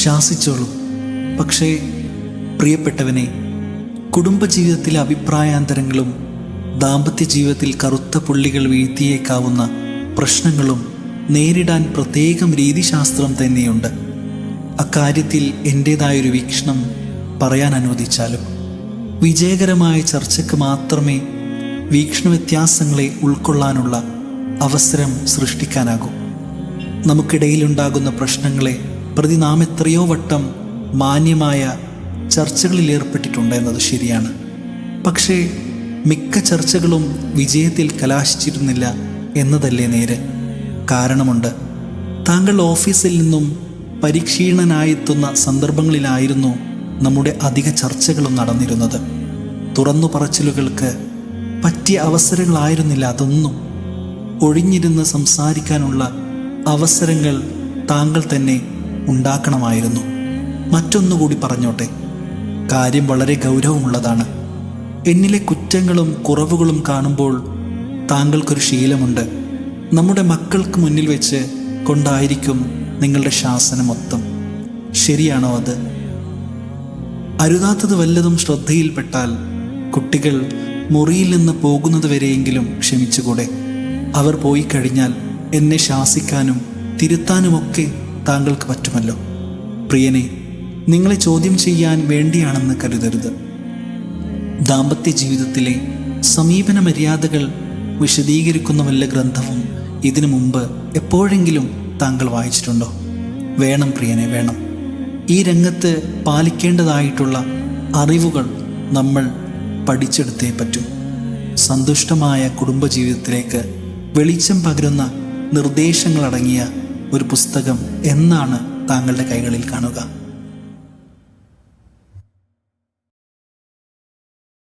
ശാസിച്ചോളൂ. പക്ഷേ പ്രിയപ്പെട്ടവനെ കുടുംബജീവിതത്തിലെ അഭിപ്രായാന്തരങ്ങളും ദാമ്പത്യ ജീവിതത്തിൽ കറുത്ത പുള്ളികൾ വീഴ്ത്തിയേക്കാവുന്ന പ്രശ്നങ്ങളും നേരിടാൻ പ്രത്യേകം രീതിശാസ്ത്രം തന്നെയുണ്ട്. അക്കാര്യത്തിൽ എന്റേതായൊരു വീക്ഷണം പറയാൻ അനുവദിച്ചാലും. വിജയകരമായ ചർച്ചയ്ക്ക് മാത്രമേ വീക്ഷണ വ്യത്യാസങ്ങളെ ഉൾക്കൊള്ളാനുള്ള അവസരം സൃഷ്ടിക്കാനാകൂ. നമുക്കിടയിലുണ്ടാകുന്ന പ്രശ്നങ്ങളെ പ്രതി നാം എത്രയോ വട്ടം മാന്യമായ ചർച്ചകളിൽ ഏർപ്പെട്ടിട്ടുണ്ട് എന്നത് ശരിയാണ്. പക്ഷേ മിക്ക ചർച്ചകളും വിജയത്തിൽ കലാശിച്ചിരുന്നില്ല എന്നതല്ലേ നേര്. കാരണമുണ്ട് താങ്കൾ ഓഫീസിൽ നിന്നും പരിക്ഷീണനായെത്തുന്ന സന്ദർഭങ്ങളിലായിരുന്നു നമ്മുടെ അധിക ചർച്ചകളും നടന്നിരുന്നത്. തുറന്നു പറച്ചിലുകൾക്ക് പറ്റിയ അവസരങ്ങളായിരുന്നില്ല അതൊന്നും. ഒഴിഞ്ഞിരുന്ന് സംസാരിക്കാനുള്ള അവസരങ്ങൾ താങ്കൾ തന്നെ ഉണ്ടാക്കണമായിരുന്നു. മറ്റൊന്നുകൂടി പറഞ്ഞോട്ടെ. കാര്യം വളരെ ഗൗരവമുള്ളതാണ്. എന്നിലെ കുറ്റങ്ങളും കുറവുകളും കാണുമ്പോൾ താങ്കൾക്കൊരു ശീലമുണ്ട്. നമ്മുടെ മക്കൾക്ക് മുന്നിൽ വെച്ച് കൊണ്ടായിരിക്കും നിങ്ങളുടെ ശാസനം മൊത്തം. ശരിയാണോ അത്? അരുതാത്തത് വല്ലതും ശ്രദ്ധയിൽപ്പെട്ടാൽ കുട്ടികൾ മുറിയിൽ നിന്ന് പോകുന്നത് വരെയെങ്കിലും ക്ഷമിച്ചുകൂടെ. അവർ പോയി കഴിഞ്ഞാൽ എന്നെ ശാസിക്കാനും തിരുത്താനുമൊക്കെ താങ്കൾക്ക് പറ്റുമല്ലോ. പ്രിയനെ നിങ്ങളെ ചോദ്യം ചെയ്യാൻ വേണ്ടിയാണെന്ന് കരുതരുത്. ദാമ്പത്യ ജീവിതത്തിലെ സമീപന മര്യാദകൾ വിശദീകരിക്കുന്ന വല്ല ഗ്രന്ഥവും ഇതിനു മുമ്പ് എപ്പോഴെങ്കിലും താങ്കൾ വായിച്ചിട്ടുണ്ടോ? വേണം പ്രിയനെ വേണം. ഈ രംഗത്ത് പാലിക്കേണ്ടതായിട്ടുള്ള അറിവുകൾ നമ്മൾ പഠിച്ചെടുത്തേ പറ്റൂ. സന്തുഷ്ടമായ കുടുംബജീവിതത്തിലേക്ക് വെളിച്ചം പകരുന്ന നിർദ്ദേശങ്ങളടങ്ങിയ ഒരു പുസ്തകം എന്നാണ് താങ്കളുടെ കൈകളിൽ കാണുക.